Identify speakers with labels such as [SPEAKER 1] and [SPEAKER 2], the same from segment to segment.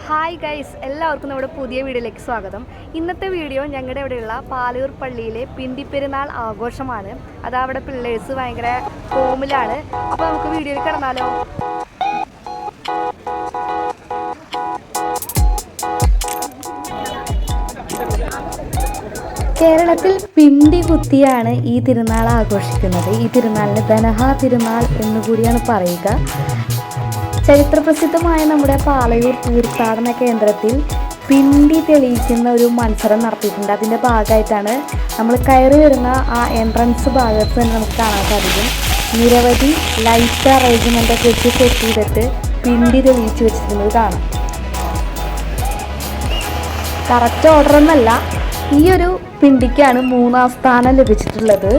[SPEAKER 1] Hi guys എല്ലാവർക്കും നമ്മുടെ പുതിയ വീഡിയോയിലേക്ക് സ്വാഗതം. ഇന്നത്തെ വീഡിയോ ഞങ്ങളുടെ ഇവിടെയുള്ള പാലൂർ പള്ളിയിലെ പിണ്ടിപ്പെരുന്നാൾ ആഘോഷമാണ്. അത് അവിടെ പിള്ളേഴ്സ് ഭയങ്കര ഫോമിലാണ് അപ്പോൾ നമുക്ക് വീഡിയോയിൽ കിടന്നാലോ? കേരളത്തിൽ പിണ്ടി കുത്തിയാണ് ഈ തിരുനാൾ ആഘോഷിക്കുന്നത്. ഈ തിരുനാളിന് ധനഹ തിരുനാൾ എന്നുകൂടിയാണ് പറയുക. ചരിത്രപ്രസിദ്ധമായ നമ്മുടെ പാളയൂർ തീർത്ഥാടന കേന്ദ്രത്തിൽ പിണ്ടി തെളിയിക്കുന്ന ഒരു മത്സരം നടത്തിയിട്ടുണ്ട്. അതിന്റെ ഭാഗമായിട്ടാണ് നമ്മൾ കയറി വരുന്ന ആ എൻട്രൻസ് ഭാഗത്ത് തന്നെ നമുക്ക് കാണാൻ സാധിക്കും. നിരവധി ലൈറ്റ് അറേഞ്ച്മെന്റ് ഒക്കെ വെച്ച് സെറ്റ് ചെയ്തിട്ട് പിണ്ടി തെളിയിച്ച് വെച്ചിരിക്കുന്നത് കാണാം. കറക്റ്റ് ഓർഡർ എന്നല്ല ഈ ഒരു പിണ്ടിക്കാണ് മൂന്നാം സ്ഥാനം ലഭിച്ചിട്ടുള്ളത്.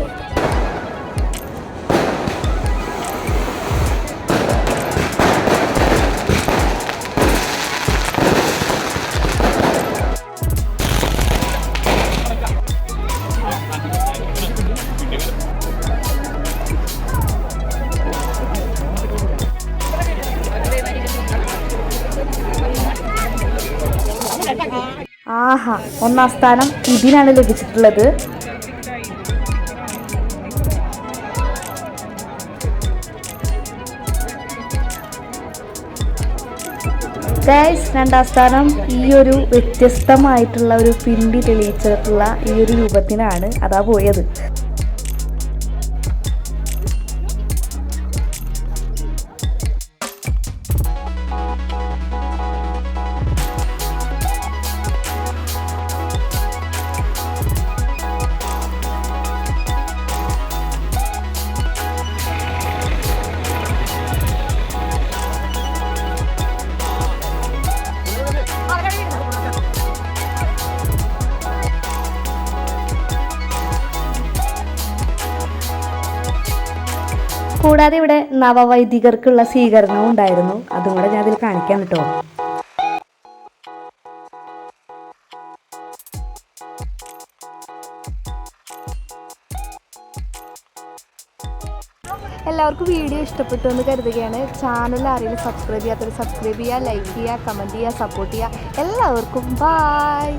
[SPEAKER 1] ആഹാ ഒന്നാം സ്ഥാനം ഇതിനാണ് ലഭിച്ചിട്ടുള്ളത്. ഗൈസ് രണ്ടാം സ്ഥാനം ഈ ഒരു വ്യത്യസ്തമായിട്ടുള്ള ഒരു പിണ്ടി തെളിയിച്ചിട്ടുള്ള ഈ ഒരു രൂപത്തിനാണ് അതാ പോയത്. കൂടാതെ ഇവിടെ നവവൈദികർക്കുള്ള സ്വീകരണവും ഉണ്ടായിരുന്നു. അതും കൂടെ ഞാൻ അതിൽ കാണിക്കാം കേട്ടോ. എല്ലാവർക്കും വീഡിയോ ഇഷ്ടപ്പെട്ടു എന്ന് കരുതുകയാണ്. ചാനൽ ആരെങ്കിലും സബ്സ്ക്രൈബ് ചെയ്യാത്തവർ സബ്സ്ക്രൈബ് ചെയ്യുക ലൈക്ക് ചെയ്യുക കമന്റ് ചെയ്യുക സപ്പോർട്ട് ചെയ്യുക. എല്ലാവർക്കും ബായ്